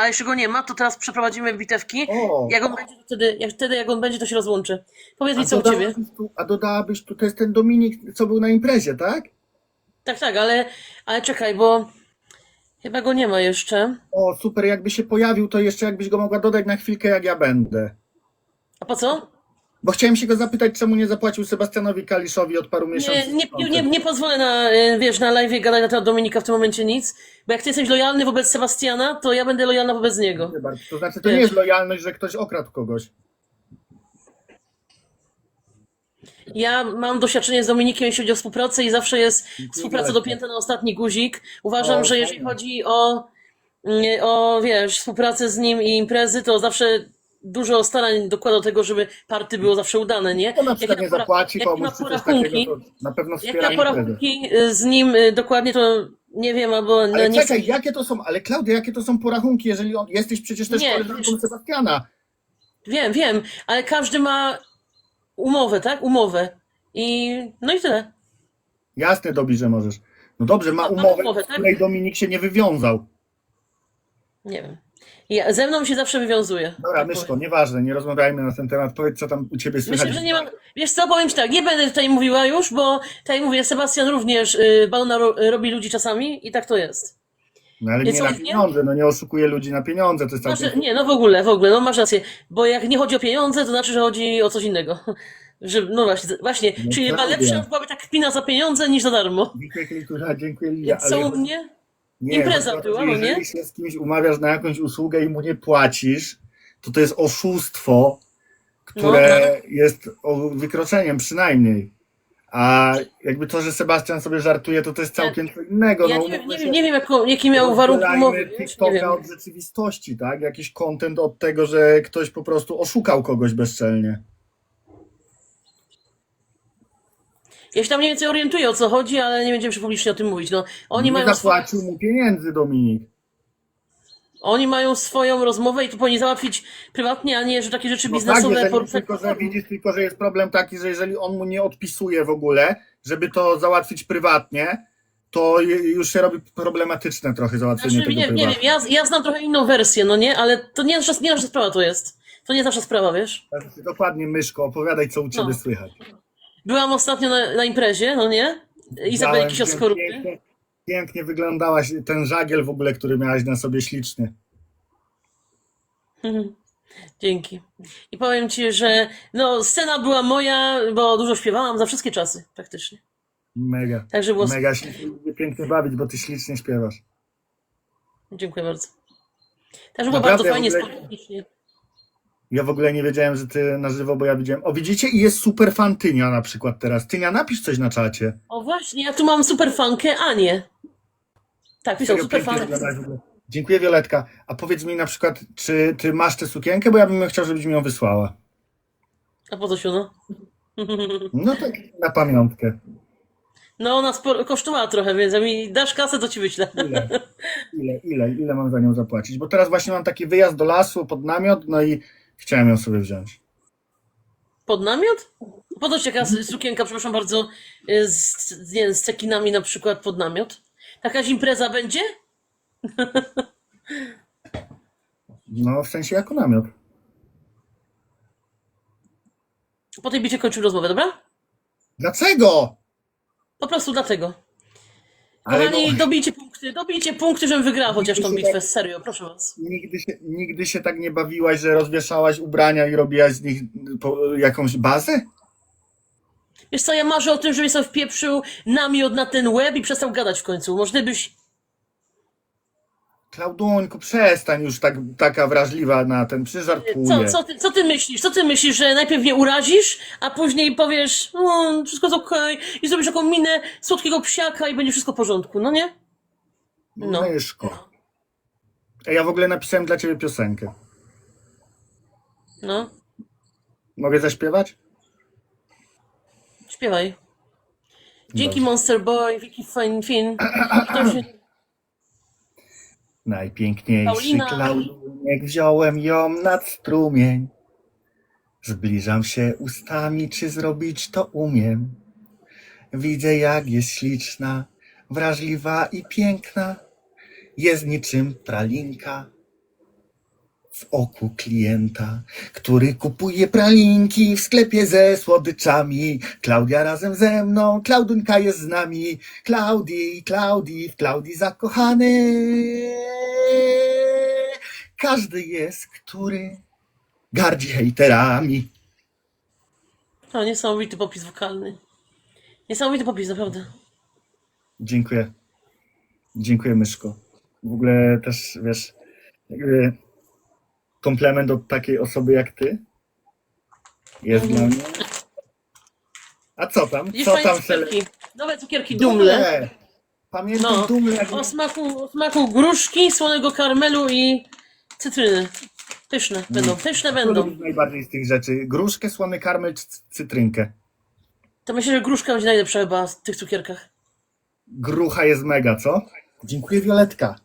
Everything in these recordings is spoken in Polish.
a jeszcze go nie ma, to teraz przeprowadzimy bitewki. O, Jak on będzie, to wtedy, jak, wtedy jak on będzie, to się rozłączy. Powiedz mi, co u ciebie? tu, a dodałabyś tu, to jest ten Dominik, co był na imprezie, tak? Tak, tak, ale, ale czekaj, bo chyba go nie ma jeszcze. O, super, jakby się pojawił, to jeszcze jakbyś go mogła dodać na chwilkę, jak ja będę. A po co? Bo chciałem się go zapytać, czemu nie zapłacił Sebastianowi Kaliszowi od paru miesięcy. Nie, nie, nie, nie, pozwolę na, y, wiesz, na live gadać na temat Dominika w tym momencie nic, bo jak ty jesteś lojalny wobec Sebastiana, to ja będę lojalna wobec niego. To znaczy, to nie jest lojalność, że ktoś okradł kogoś. Ja mam doświadczenie z Dominikiem, jeśli chodzi o współpracę i zawsze jest współpraca dopięta na ostatni guzik. Uważam, O, że jeżeli fajnie. chodzi o, mm, o, wiesz, współpracę z nim i imprezy, to zawsze dużo starań dokłada do tego, żeby party było zawsze udane, nie? To na przykład Jak nie zapłaci jak na czy coś porachunki, takiego, to na pewno jak na porachunki z nim y, dokładnie, to nie wiem, albo no, Ale nie chcę... czekaj, jakie to są, ale Klaudia, jakie to są porachunki, jeżeli on, jesteś przecież też Nie, koleżanką wiesz- Sebastiana. Wiem, wiem, ale każdy ma umowę, tak? Umowę. I no i tyle. Jasne, Dobi, że możesz. No dobrze, ma umowę, umowę, z tak? której Dominik się nie wywiązał. Nie wiem. Ja, ze mną się zawsze wywiązuje. Dobra, tak Myszko, powiem. nieważne, nie rozmawiajmy na ten temat. Powiedz, co tam u ciebie słychać. Myślę, że nie ma. Wiesz co, powiem ci tak, nie będę tutaj mówiła już, bo tutaj mówię, Sebastian również y, balona ro, robi ludzi czasami i tak to jest. No ale Nie nie na pieniądze, no nie oszukuje ludzi na pieniądze, to jest Znaczy, całkiem... nie, no w ogóle, w ogóle, no masz rację, bo jak nie chodzi o pieniądze, to znaczy, że chodzi o coś innego. Że, no właśnie, właśnie, No czyli chyba lepsza byłaby tak kpina za pieniądze niż za darmo. Dziękuję, dziękuję, Lilia. Co u mnie? Nie, impreza to, była, że no nie? Jeżeli się z kimś umawiasz na jakąś usługę i mu nie płacisz, to to jest oszustwo, które No, jest o- wykroczeniem przynajmniej. A jakby to, że Sebastian sobie żartuje, to to jest całkiem co innego. Ja no, nie wiem, nie wiem, się, nie wiem jaką, jaki miał warunki umowy, TikToka od rzeczywistości, tak? Jakiś content od tego, że ktoś po prostu oszukał kogoś bezczelnie. Ja się tam mniej więcej orientuję o co chodzi, ale nie będziemy się publicznie o tym mówić. No, oni, nie mają swoje, zapłacił mu pieniędzy, Dominik. oni mają swoją rozmowę i to powinni załatwić prywatnie, a nie, że takie rzeczy No tak, biznesowe jeżeli, poruszać. tylko, że widzisz, tylko że jest problem taki, że jeżeli on mu nie odpisuje w ogóle, żeby to załatwić prywatnie, to je- już się robi problematyczne trochę załatwienie Znaczy, tego nie, nie wiem, ja, ja znam trochę inną wersję, no nie, ale to nie nasza, nie nasza sprawa to jest. To nie nasza sprawa, wiesz? Dokładnie, Myszko, opowiadaj, co u ciebie No. słychać. Byłam ostatnio na, na imprezie, no nie? Izabelki Sioskorupy. Pięknie, pięknie wyglądałaś, ten żagiel w ogóle, który miałaś na sobie śliczny. Mhm. Dzięki. I powiem ci, że no, scena była moja, bo dużo śpiewałam za wszystkie czasy, praktycznie. Mega. Także było. Mega się pięknie bawić, bo ty ślicznie śpiewasz. Dziękuję bardzo. Także było Naprawdę, bardzo fajnie, ogóle- spontanicznie. Ja w ogóle nie wiedziałem, że ty na żywo, bo ja widziałem. O, widzicie? I jest super fan Tynia na przykład teraz. Tynia, napisz coś na czacie. O właśnie, ja tu mam super fankę Anię. Tak, pisał Serio, super pięknie fan. wyglądasz w ogóle. Dziękuję Violetka. A powiedz mi na przykład, czy ty masz tę sukienkę, bo ja bym chciał, żebyś mi ją wysłała. A po co się no? No tak na pamiątkę. No ona sporo, kosztowała trochę, więc jak mi dasz kasę, to ci wyślę. Ile? Ile, ile, ile mam za nią zapłacić? Bo teraz właśnie mam taki wyjazd do lasu pod namiot, no i chciałem ją sobie wziąć. Pod namiot? Po co ci taka sukienka, przepraszam bardzo, y, z, nie, wiem, z cekinami na przykład pod namiot? Jakaś impreza będzie? No w sensie jako namiot. Po tej bicie kończymy rozmowę, dobra? Dlaczego? Po prostu dlatego. Ale Kochani, no- dobijcie punkty, dobijcie punkty, żebym wygrała chociaż tą bitwę, tak- serio, proszę was. Nigdy się, nigdy się tak nie bawiłaś, że rozwieszałaś ubrania i robiłaś z nich po, jakąś bazę? Wiesz co, ja marzę o tym, żebyś sobie wpieprzył namiot na ten łeb i przestał gadać w końcu. Może byś... Klauduńku, przestań już tak, taka wrażliwa na ten, przyżartuję. Co, co, ty, co ty myślisz? Co ty myślisz, że najpierw mnie urazisz, a później powiesz, no, wszystko jest okej i zrobisz taką minę słodkiego psiaka i będzie wszystko w porządku, no nie? No. Myszko. Ej, Ja w ogóle napisałem dla ciebie piosenkę. No, Mogę zaśpiewać? śpiewaj. Dzięki Dobrze. Monster Boy, Vicky Fine Fin. To się... Najpiękniejszy Paulina. klaudunek, wziąłem ją nad strumień. Zbliżam się ustami, czy zrobić to umiem. Widzę, jak jest śliczna, wrażliwa i piękna. Jest niczym pralinka. w oku klienta, który kupuje pralinki w sklepie ze słodyczami. Klaudia razem ze mną, Klaudunka jest z nami. Klaudii, Klaudii, w Klaudii zakochany. Każdy jest, który gardzi hejterami. O, niesamowity popis wokalny. Niesamowity popis, naprawdę. Dziękuję. Dziękuję, Myszko. W ogóle też, wiesz, jakby komplement od takiej osoby jak ty jest dla mnie. A co tam? Widzisz, Co fajne tam cukierki. Nowe cukierki dumle. Dumle! Pamiętam No. dumle, jak O smaku, o smaku gruszki, słonego karmelu i cytryny. Pyszne będą, pyszne Co będą. lubisz najbardziej z tych rzeczy? Gruszkę, słony karmel czy c- cytrynkę? To myślę, że gruszka będzie najlepsza chyba w tych cukierkach. Grucha jest mega, co? Dziękuję, Violetka.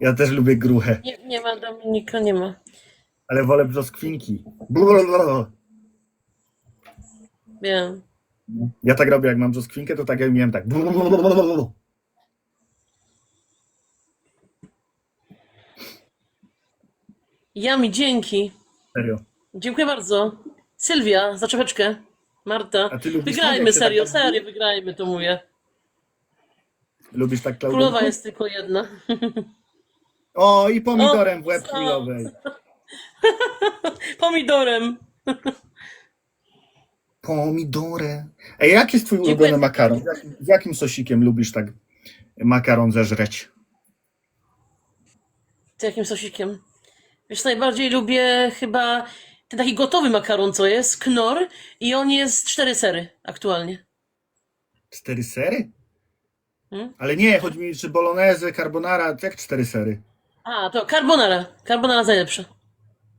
Ja też lubię gruchę, Nie, nie ma Dominika, nie ma. ale wolę brzoskwinki. Blablabla. Wiem. Ja tak robię, jak mam brzoskwinkę, to tak jak miałem tak. Blablabla. Jami, dzięki. Serio. Dziękuję bardzo. Sylwia, za czapeczkę. Marta. A ty lubisz Wygrajmy, jak serio, tak- serio, wygrajmy, to mówię. Lubisz tak Królowa Klaudynku? jest tylko jedna. O, i pomidorem w łeb O, królowej. Pomidorem. Pomidorem. Ej, jaki jest twój Dziękuję. ulubiony makaron? Z jakim, z jakim sosikiem lubisz tak makaron zeżreć? Z jakim sosikiem? Wiesz, najbardziej lubię chyba ten taki gotowy makaron, co jest, knor, i on jest cztery sery aktualnie. Cztery sery? Hmm? Ale nie, chodzi mi, czy bolognese, carbonara, jak cztery sery? A, to carbonara. Carbonara jest najlepsza.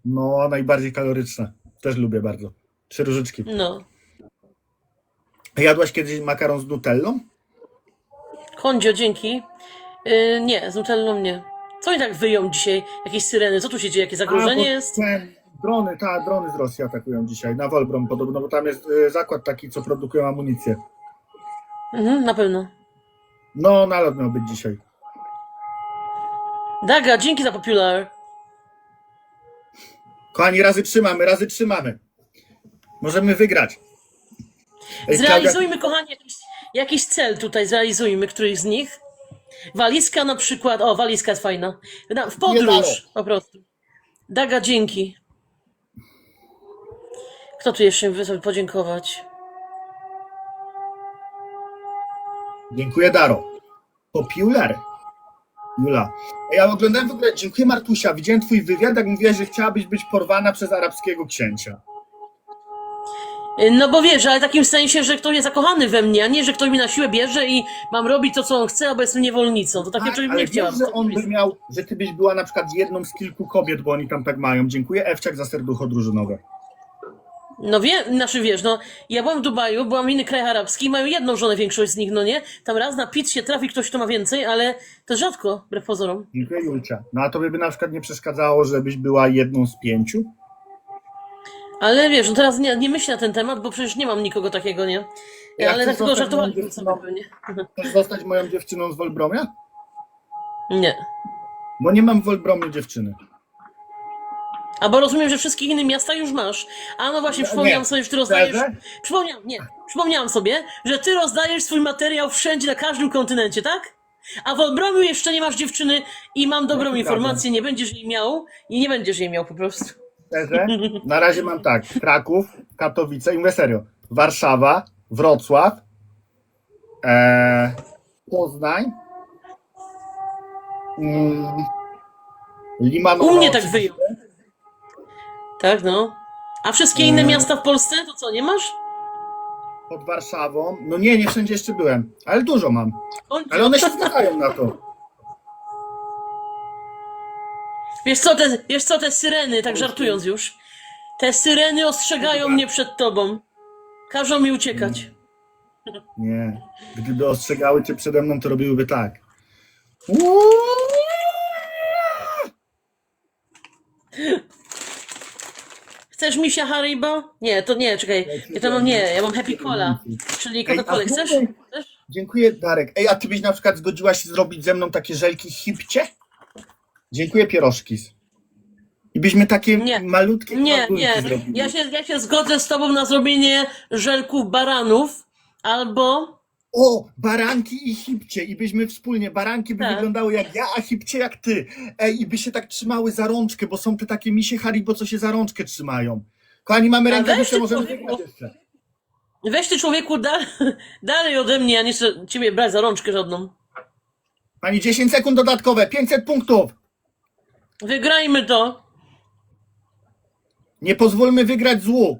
No, najbardziej kaloryczna. Też lubię bardzo. Trzy różyczki. No. Jadłaś kiedyś makaron z nutellą? Kondzio, dzięki. Yy, nie, z nutellą nie. Co oni tak wyją dzisiaj? Jakieś syreny? Co tu się dzieje? Jakie A, zagrożenie bo jest? te Drony, tak, drony z Rosji atakują dzisiaj. Na Wolbrom podobno, bo tam jest y, zakład taki, co produkują amunicję. Mhm, na pewno. No, nalot miał być dzisiaj. Daga, dzięki za popular. Kochani, razy trzymamy, razy trzymamy. Możemy wygrać. Ej, Zrealizujmy, kochani, jakiś, jakiś cel tutaj, zrealizujmy któryś z nich. Walizka na przykład, o, walizka jest fajna. Na- W podróż, po prostu. Daga, dzięki. Kto tu jeszcze wysłał podziękować? Dziękuję, Daro. Popular. Jula. A Ja oglądałem w ogóle, dziękuję Martusia, widziałem twój wywiad, jak mówiłaś, że chciałabyś być porwana przez arabskiego księcia. Y, No bo wiesz, ale w takim sensie, że ktoś jest zakochany we mnie, a nie, że ktoś mi na siłę bierze i mam robić to, co on chce, albo jestem niewolnicą. To takiego Tak, czegoś nie wiesz, chciałam. że on by miał, że ty byś była na przykład jedną z kilku kobiet, bo oni tam tak mają. Dziękuję Ewciak za serducho drużynowe. No wie, znaczy wiesz, no ja byłam w Dubaju, byłam w innych krajach arabskich, mają jedną żonę większość z nich, no nie? Tam raz na pic się trafi ktoś, kto ma więcej, ale to rzadko, wbrew pozorom. Dziękuję Julcia. No a tobie by na przykład nie przeszkadzało, żebyś była jedną z pięciu? Ale wiesz, no teraz nie, nie myślę na ten temat, bo przecież nie mam nikogo takiego, nie? Ja ale tak tylko żartowałem sobie pewnie. Chcesz zostać moją dziewczyną z Wolbromia? Nie. Bo nie mam w dziewczyny. A bo rozumiem, że w wszystkich innych miastach już masz. A no właśnie, przypomniałam sobie, że ty rozdajesz. Przypomniałam, nie. Przypomniałam sobie, że ty rozdajesz swój materiał wszędzie, na każdym kontynencie, tak? A w Olbromiu jeszcze nie masz dziewczyny i mam dobrą No informację, nie będziesz jej miał i nie będziesz jej miał po prostu. Szczerze? Na razie mam tak. Kraków, Katowice i mówię serio. Warszawa, Wrocław, e, Poznań, mm, Limanowa. U mnie tak wyjął. Tak, no. A wszystkie inne Mm. miasta w Polsce, to co, nie masz? Pod Warszawą. No nie, nie wszędzie jeszcze byłem, ale dużo mam. Ale one się zgadzają na to. Wiesz co, te, wiesz co, te syreny, tak żartując już, te syreny ostrzegają mnie przed tobą. Każą mi uciekać. Nie. Gdyby ostrzegały cię przede mną, to robiłyby tak. Chcesz misia Haribo? Nie, to nie, czekaj. Ja to mam nie, ja mam Happy Cola, czyli Coca-Colę. Ej, a Chcesz? Dziękuję, Darek. Ej, a ty byś na przykład zgodziła się zrobić ze mną takie żelki hipcie? Dziękuję, pierożki. I byśmy takie Nie. malutkie Nie, nie. zrobili. Ja się, ja się zgodzę z tobą na zrobienie żelków baranów albo. O, baranki i hipcie. I byśmy wspólnie, baranki by Tak. wyglądały jak ja, a hipcie jak ty. Ej, i by się tak trzymały za rączkę, bo są te takie misie Haribo, co się za rączkę trzymają. Kochani, mamy weź ty, możemy wygrać jeszcze. Weź ty człowieku da, dalej ode mnie, a nie chcę ciebie brać za rączkę żadną. Pani 10 sekund dodatkowe, 500 punktów. Wygrajmy to. Nie pozwólmy wygrać złu.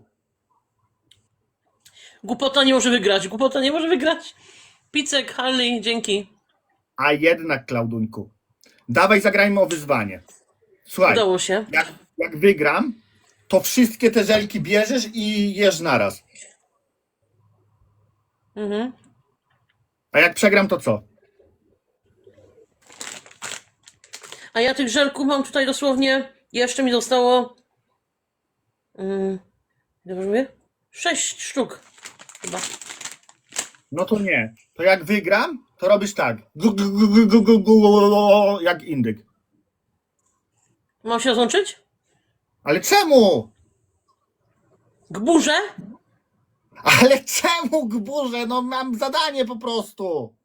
Głupota nie może wygrać. Głupota nie może wygrać. Picek, Harley, dzięki. A jednak, Klauduńku. Dawaj, zagrajmy o wyzwanie. Słuchaj, Udało się. jak, jak wygram, to wszystkie te żelki bierzesz i jesz naraz. Mhm. A jak przegram, to co? A ja tych żelków mam tutaj dosłownie. Jeszcze mi zostało. Mm, dobrze mówię? Sześć sztuk. Chyba. No to nie. To jak wygram, to robisz tak. Gu, gu, gu, gu, gu, gu, gu, Jak indyk. Mam się rozłączyć? Ale czemu? Gburze? Ale czemu, gburze? No mam zadanie po prostu.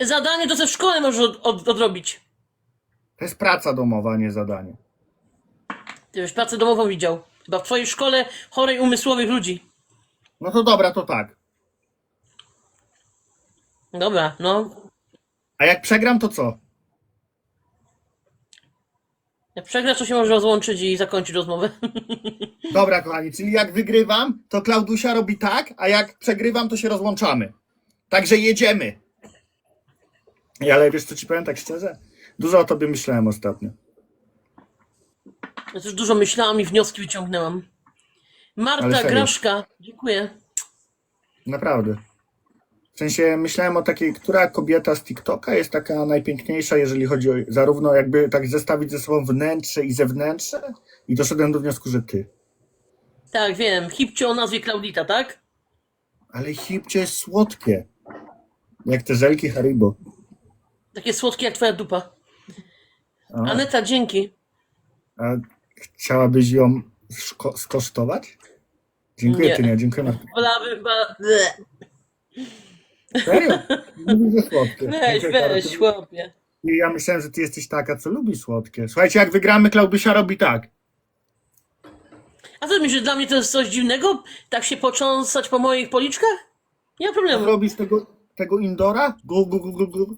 Zadanie to ze w szkole możesz od, od, odrobić. To jest praca domowa, nie zadanie. Ty już pracę domową widział. Chyba w twojej szkole chorej umysłowych ludzi. No to dobra, to tak. Dobra, no. A jak przegram, to co? Jak przegrasz, to się może rozłączyć i zakończyć rozmowę. Dobra, kochani, czyli jak wygrywam, to Klaudusia robi tak, a jak przegrywam, to się rozłączamy. Także jedziemy. Ja, ale wiesz, co ci powiem tak szczerze? Dużo o tobie myślałem ostatnio. Ja też dużo myślałam i wnioski wyciągnęłam. Ale Marta serio? Graszka, dziękuję. Naprawdę. W sensie myślałem o takiej, która kobieta z TikToka jest taka najpiękniejsza, jeżeli chodzi o zarówno jakby tak zestawić ze sobą wnętrze i zewnętrzne i doszedłem do wniosku, że ty. Tak, wiem. Hipcio o nazwie Klaudita, tak? Ale hipcie jest słodkie. Jak te żelki Haribo. Takie słodkie jak twoja dupa. A, Aneta, dzięki. a chciałabyś ją skosztować? Dziękuję, Nie. ty nie, dziękuję Marta. Wolałabym... ba- Ble. Serio? Słodkie. Weź, Dziękuję, weź, chłopie. I ja myślałem, że ty jesteś taka, co lubi słodkie. Słuchajcie, jak wygramy, Klaudusia robi tak. A co myślisz, że dla mnie to jest coś dziwnego? Tak się począsać po moich policzkach? Nie ma problemu. Robisz tego, tego indora? Gu, gu, gu, gu, gu.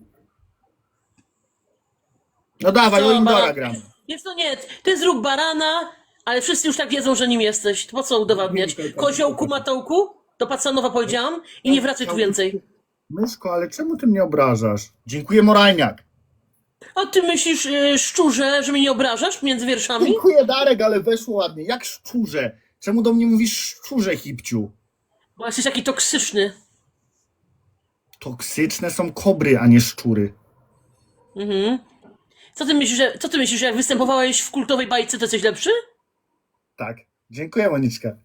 No dawaj, Co, o indora baran? gram. Wiesz to nie, ty zrób barana, ale wszyscy już tak wiedzą, że nim jesteś. Po co udowadniać? Koziołku, matołku? Do Pacanowa powiedziałam i nie wracaj tu więcej. Myszko, ale czemu ty mnie obrażasz? Dziękuję, Morajniak. A ty myślisz, yy, szczurze, że mnie nie obrażasz między wierszami? Dziękuję, Darek, ale weszło ładnie. Jak szczurze? Czemu do mnie mówisz szczurze, hipciu? Bo jesteś taki toksyczny. Toksyczne są kobry, a nie szczury. Mhm. Co ty myślisz, że, co ty myślisz, że jak występowałeś w kultowej bajce, to jesteś lepszy? Tak. Dziękuję, Moniczka.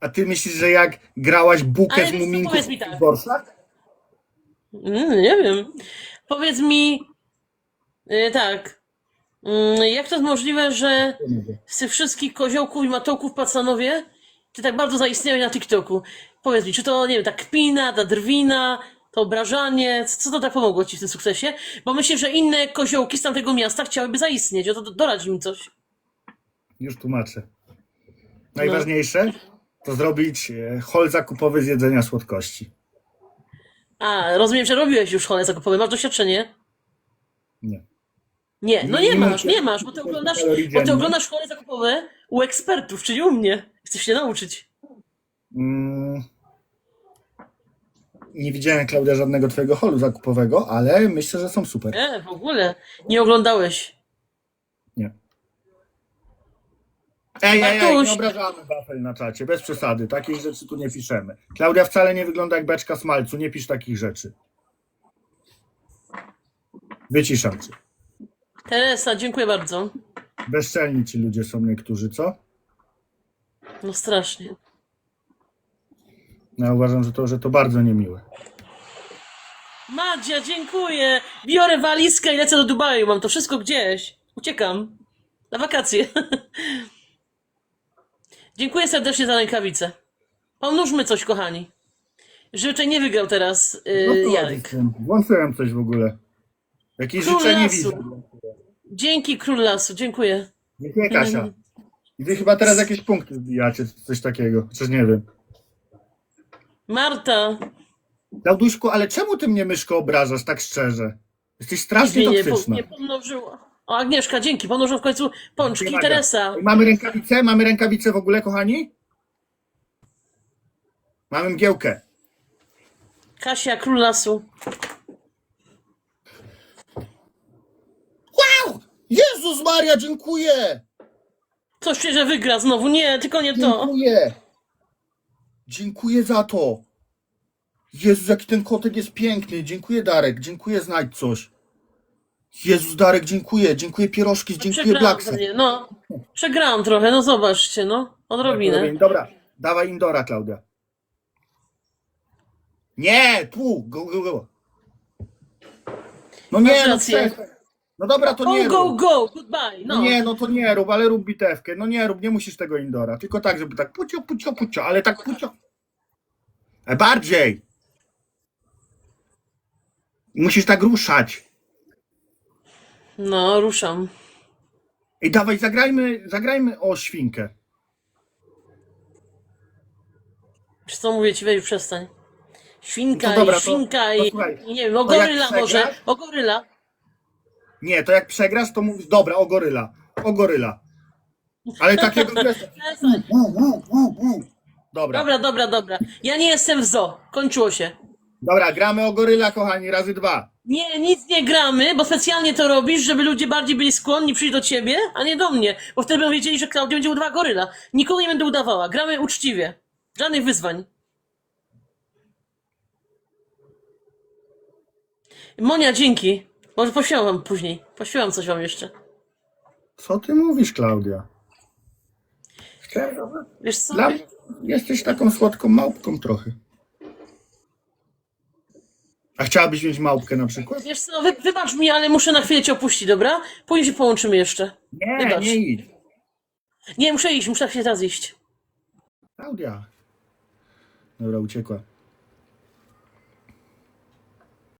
A ty myślisz, że jak grałaś bukę Ale z muminków powiedz mi tak. w borszach? Mm, nie wiem. Powiedz mi, yy, tak, Mm, jak to jest możliwe, że z tych wszystkich koziołków i matołków Pacanowie, ty tak bardzo zaistniałeś na TikToku. Powiedz mi, czy to, nie wiem, ta kpina, ta drwina, to obrażanie, co co to tak pomogło ci w tym sukcesie? Bo myślę, że inne koziołki z tamtego miasta chciałyby zaistnieć, o to doradź mi coś. Już tłumaczę. Najważniejsze to zrobić e, hol zakupowy z jedzenia słodkości. A, rozumiem, że robiłeś już chole zakupowe, masz doświadczenie? Nie. Nie, no Nie nie masz, nie masz, bo ty oglądasz, kalorii bo ty dziennie. oglądasz zakupowe u ekspertów, czyli u mnie. Chcesz się nauczyć. Mm. Nie widziałem, Klaudia, żadnego twojego holu zakupowego, ale myślę, że są super. E, w ogóle. Nie oglądałeś. Nie. Ej, ej, ej, Bartuś. nie obrażamy wafel na czacie, bez przesady. Takich rzeczy tu nie piszemy. Klaudia wcale nie wygląda jak beczka smalcu, nie pisz takich rzeczy. Wyciszam cię. Teresa, dziękuję bardzo. Bezczelni ci ludzie są niektórzy, co? No strasznie. Ja uważam, że to, że to bardzo niemiłe. Madzia, dziękuję. Biorę walizkę i lecę do Dubaju. Mam to wszystko gdzieś. Uciekam. Na wakacje. Dziękuję serdecznie za rękawice. Pomnóżmy coś, kochani. Życzę nie wygrał teraz No yy, to Jarek. Włączyłem coś w ogóle. Jakieś Król życzenie lasu. widzę. Dzięki król lasu, dziękuję. Dziękuję Kasia. I wy chyba teraz jakieś punkty zbijacie, coś takiego. Coś nie wiem. Marta, Klauduszku, ale czemu ty mnie myszko obrażasz tak szczerze? Jesteś strasznie mnie nie, po, toksyczna. nie pomnożyła. O, Agnieszka, dzięki, pomnożył w końcu pączki. Teresa, Mamy rękawice? Mamy rękawice w ogóle, kochani? Mamy mgiełkę. Kasia, król lasu. Wow! Jezus Maria, dziękuję! Coś czuję, że wygra znowu. Nie, tylko nie to. Dziękuję! Dziękuję za to. Jezus, jaki ten kotek jest piękny. Dziękuję, Darek. Dziękuję, znajdź coś. Jezus, Darek, dziękuję. Dziękuję, pierożki. Dziękuję, Przegrałam Blackset. pewnie, no. Przegrałam trochę, no zobaczcie, no. Odrobinę. Dobra, dawaj Indora, Klaudia. Nie, tu, go, go, go. No nie, Masz no rację. przestań. No dobra, to nie Go, go, rób. go, goodbye. No No. nie, no to nie rób, ale rób bitewkę. No nie rób, nie musisz tego Indora. Tylko tak, żeby tak pucio, pucio, pucio, ale tak pucio. E, bardziej. Musisz tak ruszać. No, ruszam. I dawaj, zagrajmy, zagrajmy o świnkę. Wiesz co mówię ci, weź przestań. Świnka No dobra, i to- świnka to i, słuchaj, i nie wiem, o to jak goryla może. O goryla. Nie, to jak przegrasz, to mówisz, dobra, o goryla, o goryla. Ale takiego... Przestań. Dobra, Dobra, dobra, dobra. Ja nie jestem w zoo. Kończyło się. dobra, gramy o goryla, kochani, razy dwa. Nie, nic nie gramy, bo specjalnie to robisz, żeby ludzie bardziej byli skłonni przyjść do ciebie, a nie do mnie. Bo wtedy będą wiedzieli, że Klaudia będzie udawała goryla. Nikogo nie będę udawała. Gramy uczciwie. Żadnych wyzwań. Monia, dzięki. Może poświęłam wam później. Poświęłam coś wam jeszcze. Co ty mówisz, Klaudia? Chciałem... Wiesz co? Dla jesteś taką słodką małpką trochę. A chciałabyś mieć małpkę na przykład? Wiesz co, wy, wybacz mi, ale muszę na chwilę cię opuścić, dobra? Później się połączymy jeszcze. Nie, Wybacz. nie idź. Nie, muszę iść, muszę chwilę teraz iść. Klaudia. Dobra, uciekła.